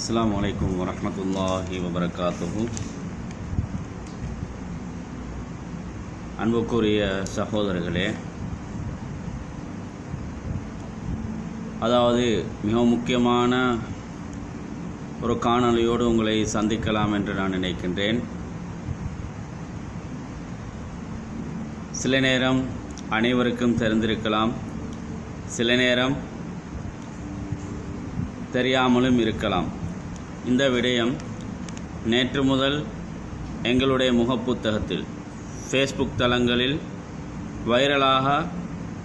அஸ்லாம் அலைக்கும் வரமத்துல்லாஹி வபரகாத்துஹு அன்புக்குரிய சகோதரர்களே அதாவது மிக முக்கியமான ஒரு காணொளியோடு உங்களை சந்திக்கலாம் என்று நான் நினைக்கின்றேன். சில நேரம் அனைவருக்கும் தெரிந்திருக்கலாம் சில நேரம் தெரியாமலும் இருக்கலாம். இந்த விடயம் நேற்று முதல் எங்களுடைய முகப்புத்தகத்தில் ஃபேஸ்புக் தளங்களில் வைரலாக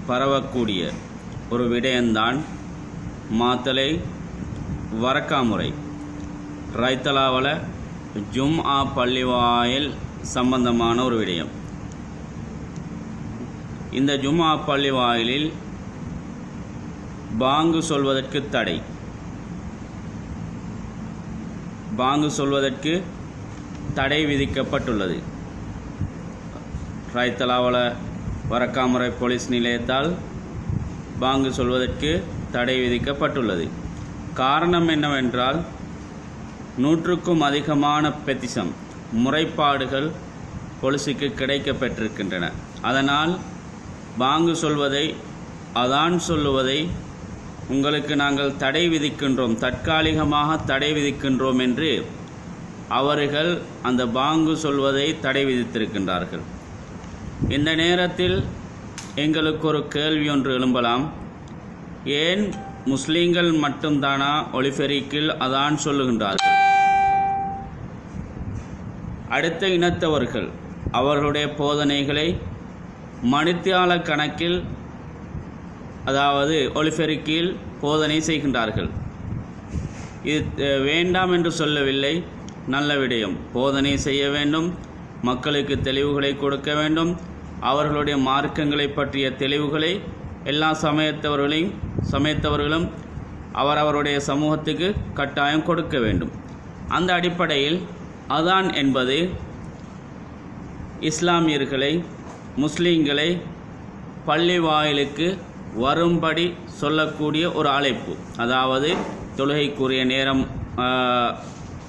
பரவக்கூடிய ஒரு விடயம்தான் மாத்தலை வரக்காமுறை. ரைத்தலாவல ஜும் ஆ பள்ளிவாயில் சம்பந்தமான ஒரு விடயம். இந்த ஜும்ஆ பள்ளிவாயிலில் பாங்கு சொல்வதற்கு தடை. பாங்கு சொல்வதற்கு தடை விதிக்கப்பட்டுள்ளது. ராய்த்தலாவல வரக்காமுறை போலீஸ் நிலையத்தால் பாங்கு சொல்வதற்கு தடை விதிக்கப்பட்டுள்ளது. காரணம் என்னவென்றால் நூற்றுக்கும் அதிகமான பெத்திசம் முறைப்பாடுகள் போலீஸுக்கு கிடைக்கப்பெற்றிருக்கின்றன. அதனால் பாங்கு சொல்வதை அதான் சொல்லுவதை உங்களுக்கு நாங்கள் தடை விதிக்கின்றோம் தற்காலிகமாக தடை விதிக்கின்றோம் என்று அவர்கள் அந்த பாங்கு சொல்வதை தடை விதித்திருக்கின்றார்கள். இந்த நேரத்தில் எங்களுக்கு ஒரு கேள்வி ஒன்று எழும்பலாம். ஏன் முஸ்லீம்கள் மட்டும்தானா ஒலிஃபெரிக்கில் அதான் சொல்லுகின்றார்கள். அடுத்த இனத்தவர்கள் அவர்களுடைய போதனைகளை மணித்தியால கணக்கில் அதாவது ஒலிபெருக்கில் போதனை செய்கின்றார்கள். இது வேண்டாம் என்று சொல்லவில்லை. நல்ல விடயம். போதனை செய்ய வேண்டும். மக்களுக்கு தெளிவுகளை கொடுக்க வேண்டும். அவர்களுடைய மார்க்கங்களை பற்றிய தெளிவுகளை எல்லா சமயத்தவர்களையும் சமயத்தவர்களும் அவரவருடைய சமூகத்துக்கு கட்டாயம் கொடுக்க வேண்டும். அந்த அடிப்படையில் அதான் என்பது இஸ்லாமியர்களை முஸ்லீம்களை பள்ளி வாயிலுக்கு வரும்படி சொல்லக்கூடிய ஒரு அழைப்பு. அதாவது தொழுகைக்குரிய நேரம்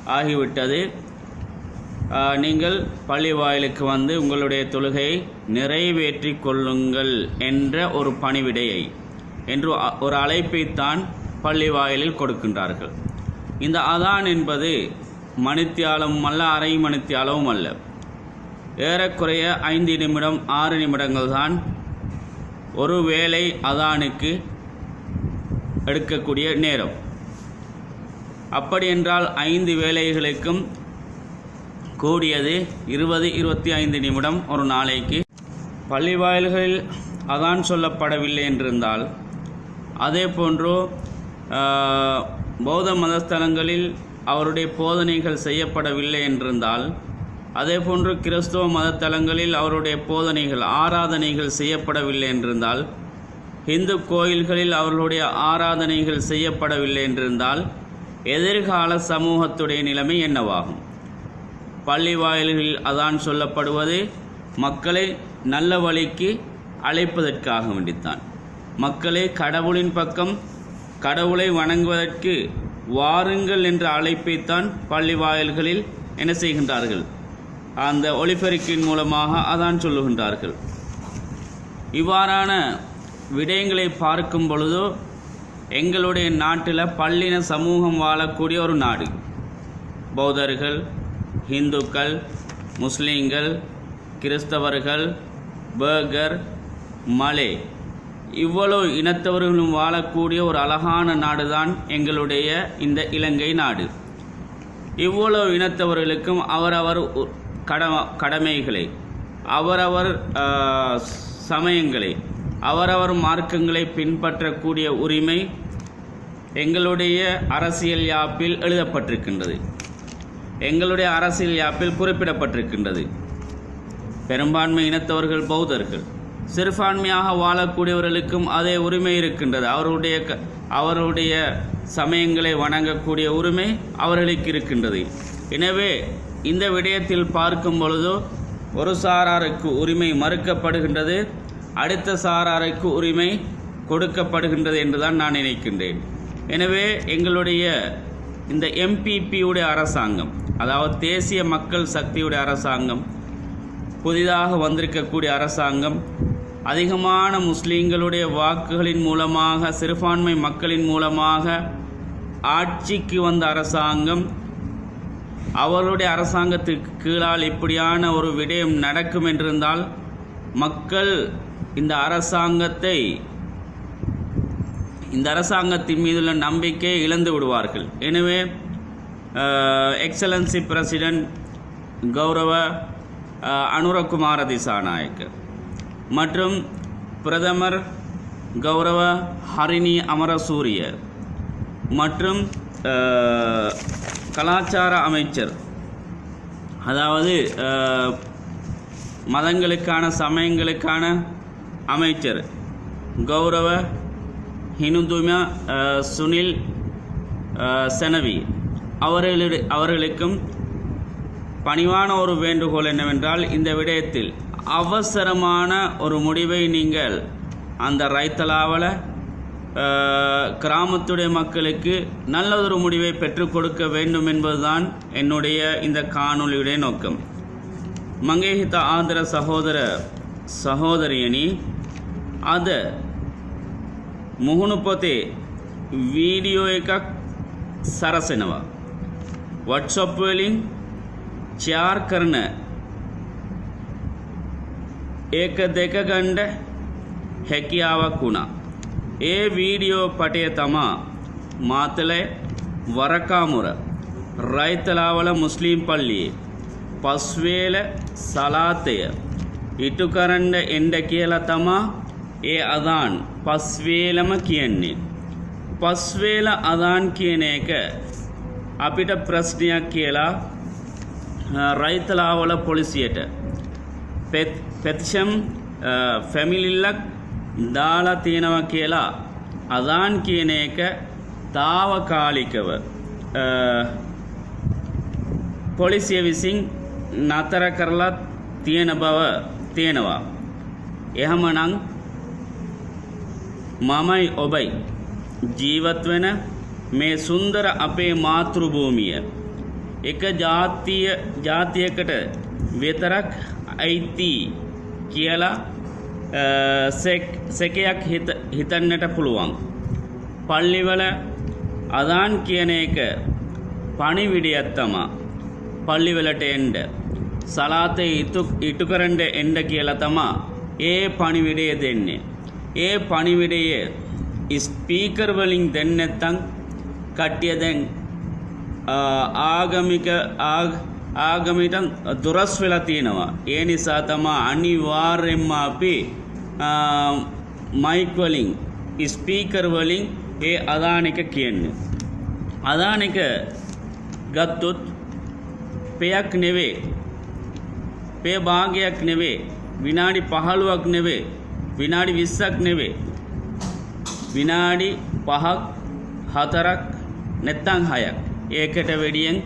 ஆகிவிட்டது. நீங்கள் பள்ளி வாயிலுக்கு வந்து உங்களுடைய தொழுகையை நிறைவேற்றி கொள்ளுங்கள் என்ற ஒரு பணிவிடையை என்று அ- ஒரு அழைப்பைத்தான் பள்ளி வாயிலில் கொடுக்கின்றார்கள். இந்த அதான் என்பது மணித்தியாலும் அல்ல அரை மணித்தியாலமும் அல்ல. ஏறக்குறைய ஐந்து நிமிடம் ஆறு நிமிடங்கள் தான் ஒருவேளை அதானுக்கு எடுக்கக்கூடிய நேரம். அப்படியென்றால் ஐந்து வேலைகளுக்கும் கூடியது இருபது இருபத்தி ஐந்து நிமிடம் ஒரு நாளைக்கு. பள்ளி வாயில்களில் அதான் சொல்லப்படவில்லை என்றிருந்தால் அதே போன்று பௌத்த மதஸ்தலங்களில் அவருடைய போதனைகள் செய்யப்படவில்லை என்றிருந்தால் அதே போன்று கிறிஸ்துவ மதத்தலங்களில் அவருடைய போதனைகள் ஆராதனைகள் செய்யப்படவில்லை என்றிருந்தால் இந்து கோயில்களில் அவர்களுடைய ஆராதனைகள் செய்யப்படவில்லை என்றிருந்தால் எதிர்கால சமூகத்துடைய நிலைமை என்னவாகும்? பள்ளி வாயில்களில் அதான் சொல்லப்படுவது மக்களை நல்ல வழிக்கு அழைப்பதற்காக வேண்டித்தான். மக்களை கடவுளின் பக்கம் கடவுளை வணங்குவதற்கு வாருங்கள் என்ற அழைப்பைத்தான் பள்ளி வாயில்களில் என்ன செய்கின்றார்கள்? அந்த ஒளிபெருக்கின் மூலமாக அதான் சொல்லுகின்றார்கள். இவ்வாறான விடயங்களை பார்க்கும் பொழுதோ எங்களுடைய நாட்டில் பள்ளின சமூகம் வாழக்கூடிய ஒரு நாடு. பௌத்தர்கள் இந்துக்கள் முஸ்லீம்கள் கிறிஸ்தவர்கள் பேர்கர் மலே இவ்வளவு இனத்தவர்களும் வாழக்கூடிய ஒரு அழகான நாடுதான் எங்களுடைய இந்த இலங்கை நாடு. இவ்வளவு இனத்தவர்களுக்கும் அவரவர் கடம கடமைகளை அவரவர் சமயங்களை அவரவர் மார்க்கங்களை பின்பற்றக்கூடிய உரிமை எங்களுடைய அரசியல் யாப்பில் எழுதப்பட்டிருக்கின்றது. எங்களுடைய அரசியல் யாப்பில் குறிப்பிடப்பட்டிருக்கின்றது. பெரும்பான்மை இனத்தவர்கள் பௌத்தர்கள் சிறுபான்மையாக வாழக்கூடியவர்களுக்கும் அதே உரிமை இருக்கின்றது. அவருடைய க- அவருடைய சமயங்களை வணங்கக்கூடிய உரிமை அவர்களுக்கு இருக்கின்றது. எனவே இந்த விடயத்தில் பார்க்கும் பொழுதோ ஒரு சாராருக்கு உரிமை மறுக்கப்படுகின்றது அடுத்த சாராருக்கு உரிமை கொடுக்கப்படுகின்றது என்றுதான் நான் நினைக்கின்றேன். எனவே எங்களுடைய இந்த எம்பிபியுடைய அரசாங்கம் அதாவது தேசிய மக்கள் சக்தியுடைய அரசாங்கம் புதிதாக வந்திருக்கக்கூடிய அரசாங்கம் அதிகமான முஸ்லீம்களுடைய வாக்குகளின் மூலமாக சிறுபான்மை மக்களின் மூலமாக ஆட்சிக்கு வந்த அரசாங்கம் அவருடைய அரசாங்கத்துக்கு கீழால் இப்படியான ஒரு விடயம் நடக்கும் என்றிருந்தால் மக்கள் இந்த அரசாங்கத்தை இந்த அரசாங்கத்தின் மீதுள்ள நம்பிக்கையை இழந்து விடுவார்கள். எனவே எக்ஸலன்சி பிரசிடென்ட் கௌரவ அனுரகுமார திசாநாயக் மற்றும் பிரதமர் கௌரவ ஹரிணி அமரசூரிய மற்றும் கலாச்சார அமைச்சர். அதாவது மதங்களுக்கான சமயங்களுக்கான அமைச்சர். கௌரவ ஹினுதும சுனில் செனவி. அவர்களுடைய அவர்களுக்கும் பணிவான ஒரு வேண்டுகோள் என்னவென்றால் இந்த விடயத்தில் அவசரமான ஒரு முடிவை நீங்கள் அந்த ரைத்தலாவலை கிராமத்துடைய மக்களுக்கு நல்லதொரு முடிவை பெற்றுக் கொடுக்க வேண்டும் என்பதுதான் என்னுடைய இந்த காணொலியுடைய நோக்கம் மங்கேஹித ஆந்திர சகோதர சகோதரியணி அத මුහුණු පොතේ වීඩියෝ එකක් සරසනවා. WhatsApp වලින් ෂෙයාර් කරන ඒක දෙක ගන්න ඒ වීඩියෝ පටය තමා මාතලය වරකාමුර රයිතලාවල මුස්ලිම් පල්ලියේ පස්වේල සලාතය ඉටු කරන්න එන්ඩ කියලා තමා ඒ අදාන් පස්වේලම කියන්නේ. පස්වේල අදාන් කියන එක අපිට ප්‍රශ්නයක් කියලා රයිතලාවල පොලිසියට පැතිෂම් ෆැමිලිල්ලක් දාලා තියෙනවා කියලා අදාන් කියන එක තාවකාලිකව අ, පොලිසිය විසින් නතර කරලා තියෙන බව තියෙනවා. එහෙමනම් මමයි ඔබයි ජීවත් වෙන මේ සුන්දර අපේ මාතෘභූමිය එක ජාතිය ජාතියකට විතරක් අයිති කියලා අ, සෙක්- සැකයක් හිත හිතන්නට පුළුවන්. පල්ලිවල අදාන් කියන එක පණිවිඩයක් තමා පල්ලිවලට එන්ඩ සලාතය ඉතු ඉටු කරන්ඩ එන්ඩ කියලා තමා ඒ පණිවිඩය දෙන්නේ. ඒ පණිවිඩය ස්පීකර්වලින් දෙන්නැත්තං කට්ටිය දැන් ආ, ආගමික ආග- ආගමිට දුරස් වෙලා තියෙනවා. ඒ නිසා තමා අනිවාර්යෙන්ම අපි මයික්වලින් ස්පීකර්වලින් ඒ අදානික කියන්නේ. අදානික ගත්තොත් පෙයක් නෙවේ. පේ භාගයක් නෙවේ. විනාඩි පහළුවක් නෙවේ. විනාඩි විස්සක් නෙවේ. විනාඩි පහක් හතරක් නැත්තං හයක්. ඒකට වැඩියෙන්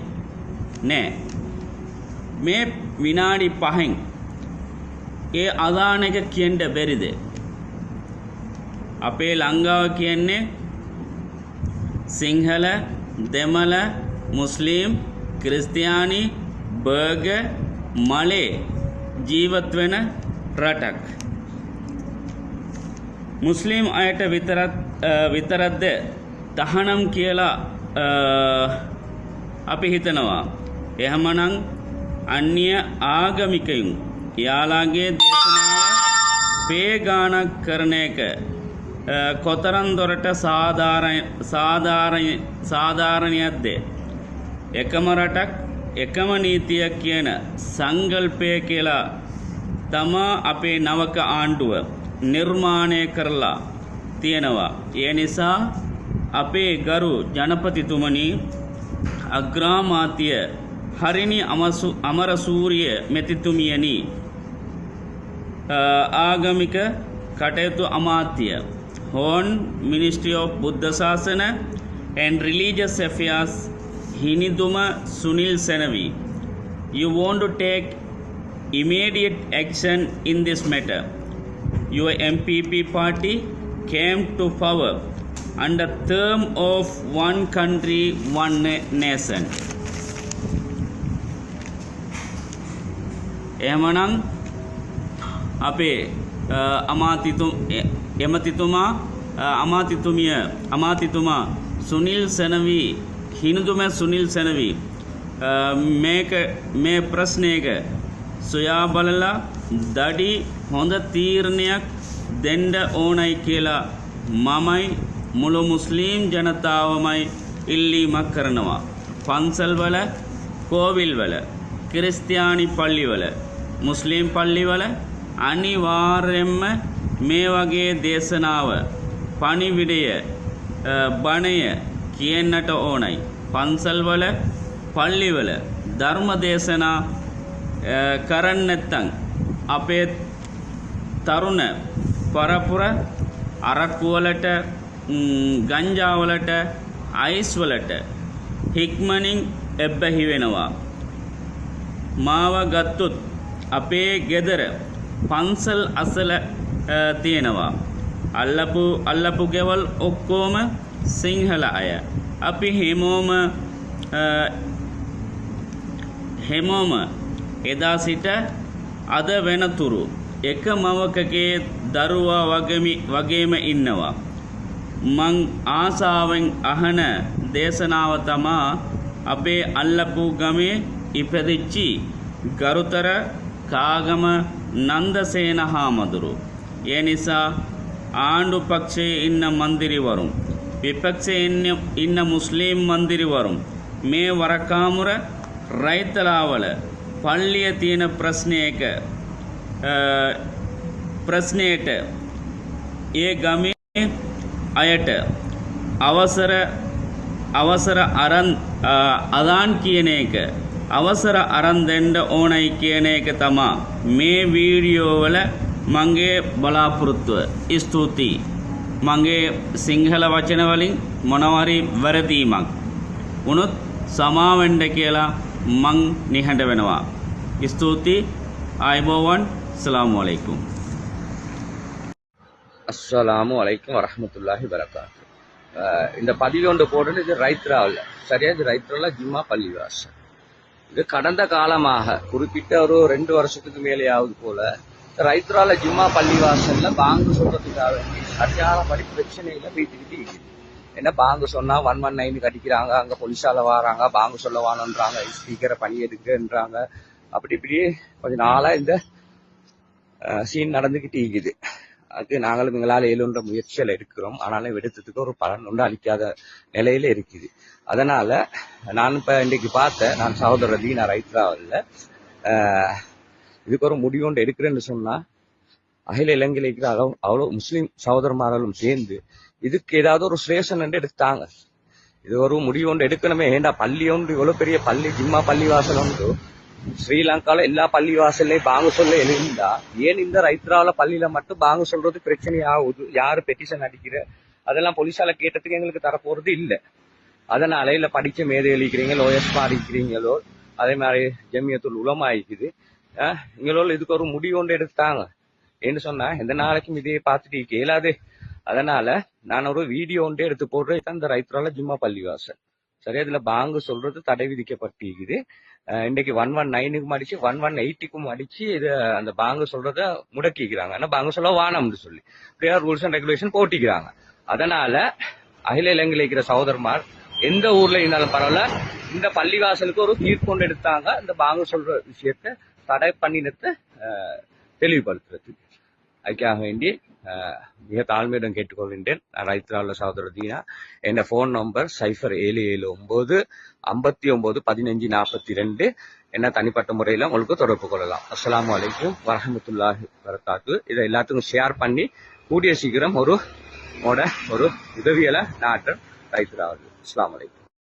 නෑ. මේ විනාඩි පහෙන් ඒ අදාන එක කියන්ට බැරිද? අපේ ලංඟාව කියන්නේ සිංහල දෙමළ මුස්ලිම් ක්‍රිස්තියානි බර්ග මලේ ජීවත් වෙන රටක්. මුස්ලිම් අයට විතරත් අ, විතරද්ද තහනම් කියලා අ, අපි හිතනවා. එහෙමනං අන්‍ය ආගමිකයුන් යාලාගේ දේශනාව පේගානක් කරන එක අ, කොතරම් දොරට සාධාරණ සාධාරණ සාධාරණයක්ද එකම රටක් එකම නීතියක් කියන සංගල්පය කියලා තමා අපේ නවක ආණ්ඩුව නිර්මාණය කරලා තියෙනවා. ඒ නිසා අපේ ගරු ජනපතිතුමනි අග්‍රාමාත්‍ය හරිණි අමසු අමරසූරිය මෙතිතුමියනි. අ, ආගමික කටයුතු අමාත්‍ය හෝන් මිනිස්ට්‍රී of බුද්ධ ශාසන and religious affairs හිනිදුම Sunil සැනවී. You want to take immediate action in this matter. Your mpp party came to power under term of one country one na- nation. එහෙමනම් අපේ අ, අමාතිතු එ- එමතිතුමා අ, අමාතිතුමිය අමාතිතුමා සුනිල් සැනවී හිනුදුම සුනිල් සැනවී අ, මේක මේ ප්‍රශ්නයක සොයා බලලා දඩි හොඳ තීරණයක් දෙන්ඩ ඕනයි කියලා මමයි මුළු මුස්ලීම් ජනතාවමයි ඉල්ලීමක් කරනවා. පන්සල්වල කෝවිල්වල ක්‍රිස්තියානි පල්ලිවල මුස්ලිම් පල්ලිවල අනිවාර්යෙන්ම මේ වගේ දේශනාව පණිවිඩය අ, බණය කියන්නට ඕනයි. පන්සල්වල පල්ලිවල ධර්ම දේශනා අ, කරන්න නැත්තං අපේ තරුණ පරපුර අරක්කුවලට ගංජාවලට අයිස්වලට හික්මනින් එබ්බැහි වෙනවා. මාව ගත්තුත් අපේ ගෙදර පන්සල් අසල අ, තියෙනවා. අල්ලපු අල්ලපු ගෙවල් ඔක්කෝම සිංහල අය. අපි හෙමෝම අ, හෙමෝම එදා සිට අද වෙනතුරු එක මවකගේ දරුවා වගමි වගේම ඉන්නවා. මං ආසාාවෙන් අහන දේශනාව තමා අපේ අල්ලපු ගමේ ඉපදිච්චි ගරුතර කාගම නන්දසේන හාමදුරු. ඒ නිසා ආණ්ඩු පක්ෂයේ ඉන්න මන්දිරිවරුම්. විපක්ෂයේ ඉන්න- ඉන්න මුස්ලිම් මන්දිරිවරුම්. මේ වරකාමුර රයිතලාවල පල්ලිය තියෙන ප්‍රශ්නයක අ, ප්‍රශ්නයට ඒ ගමේ අයට අවසර අවසර අරන් අ, අදාන් කියන එක අවසර අරන් දෙන්න ඕනයි කියන එක තමා මේ වීඩියෝවල මගේ බලාපොරොත්තුව ස්තුතියි මගේ සිංහල වචන වලින් මොනවරි වැරදීමක් වුණොත් සමාවෙන්ඩ කියලා මං නිහඬ වෙනවා ස්තුතියි ආයිබෝවන් සලාමු අලයිකුම් அஸ்ஸலாமு அலைக்கும் வரஹ்மத்துல்லாஹி வரகாத்து இந்த பதிவு ஒன்று போடுறது இது ரைத்ராவில் சரியா இது ரைத்ராவில் ஜிம்மா பள்ளிவாசல் இது கடந்த காலமாக குறிப்பிட்ட ஒரு ரெண்டு வருஷத்துக்கு மேலேயாவது போல ரைத்ரால ஜிம்மா பள்ளிவாசல்ல பாங்கு சொல்றதுக்காக வேண்டி சரியான படி பிரச்சனையில வீட்டுக்கிட்டு இருக்குது. என்ன பாங்கு சொன்னா ஒன் ஒன் நைன் கடிக்கிறாங்க அங்க போலீஸால வராங்க பாங்கு சொல்ல வானன்றாங்க ஸ்பீக்கரை பணி எடுக்கன்றாங்க அப்படி இப்படி கொஞ்ச நாளா இந்த சீன் நடந்துகிட்டு இருக்குது. அதுக்கு நாங்களும் எங்களால் இயலுன்ற முயற்சியில் இருக்கிறோம். ஆனாலும் விடுத்ததுக்கு ஒரு பலன் ஒன்று அளிக்காத நிலையில இருக்குது. அதனால நான் இப்ப இன்னைக்கு பார்த்தேன் நான் சகோதரர் தீனா ரைத்ராவில் இதுக்கு ஒரு முடிவு ஒன்று எடுக்கிறேன்னு சொன்னா அகில இலங்கையில் இருக்கிற அளவு அவ்வளோ முஸ்லீம் சகோதரமார்களும் சேர்ந்து இதுக்கு ஏதாவது ஒரு ஸ்டேஷன் என்று எடுத்தாங்க. இது ஒரு முடிவு ஒன்று எடுக்கணுமே ஏண்டா பள்ளி ஒன்று இவ்வளோ பெரிய பள்ளி ஜிம்மா பள்ளி வாசல் ஒன்று. ஸ்ரீலங்கால எல்லா பள்ளி வாசல்லையும் பாங்க சொல்ல எழுந்தா ஏன் இந்த ரைத்ரால பள்ளியில மட்டும் பாங்க சொல்றது பிரச்சனை ஆகுது யாரு பெட்டிஷன் அடிக்கிற? அதெல்லாம் போலீஸால கேட்டதுக்கு எங்களுக்கு தரப்போறது இல்லை. அதனால இல்ல படிக்க மேதை அளிக்கிறீங்க லோயஸ்மா அடிக்கிறீங்களோ அதே மாதிரி ஜெமியத்துள் உலமா ஆஹ் இங்களோ இதுக்கு ஒரு முடிவு ஒன்று எடுத்தாங்க ஏன்னு சொன்னா எந்த நாளைக்கும் இதையே பார்த்துட்டு கேளாதே அதனால நான் ஒரு வீடியோ ஒன்றே எடுத்து போடுறேன். இந்த ரைத்ரால ஜிம்மா பள்ளிவாசல். சரி அதுல பாங்கு சொல்றது தடை விதிக்கப்பட்டிருக்குது. இன்னைக்கு ஒன் ஒன் நைனுக்கும் அடிச்சு ஒன் ஒன் எயிட்டிக்கும் அடிச்சு இது அந்த பாங்க சொல்றத முடக்கிக்கிறாங்க. ஆனா பாங்க சொல்ல வானம்னு சொல்லி. இப்படியா ரூல்ஸ் அண்ட் ரெகுலேஷன் போட்டிக்கிறாங்க. அதனால அகில இலங்கையில் இருக்கிற சகோதரமார் எந்த ஊர்ல இருந்தாலும் பரவாயில்ல இந்த பள்ளிவாசலுக்கு ஒரு தீர்ப்பு எடுத்தாங்க. இந்த பாங்க சொல்ற விஷயத்த தடை பண்ணினத்தை தெளிவுபடுத்துறதுக்கு. தெளிவுபடுத்துறது அதுக்காக வேண்டி மிக தாழ்மையுடன் கேட்டுக்கொள்கின்றேன் நான் ரைத்ராவில் சகோதரர் தீனா என் ஃபோன் நம்பர் சைஃபர் ஏழு ஏழு ஒம்பது ஐம்பத்தி ஒம்பது பதினஞ்சு நாற்பத்தி ரெண்டு என்ன தனிப்பட்ட முறையில் உங்களுக்கு தொடர்பு கொள்ளலாம் அஸ்லாம் வலைக்கும் வரமத்துல்லாஹி வரத்தாக்கு இதை எல்லாத்துக்கும் ஷேர் பண்ணி கூடிய சீக்கிரம் ஒரு உங்களோட ஒரு உதவியலை நாட்டன் ரைத்ராவில் அஸ்லாம் வலைக்கும்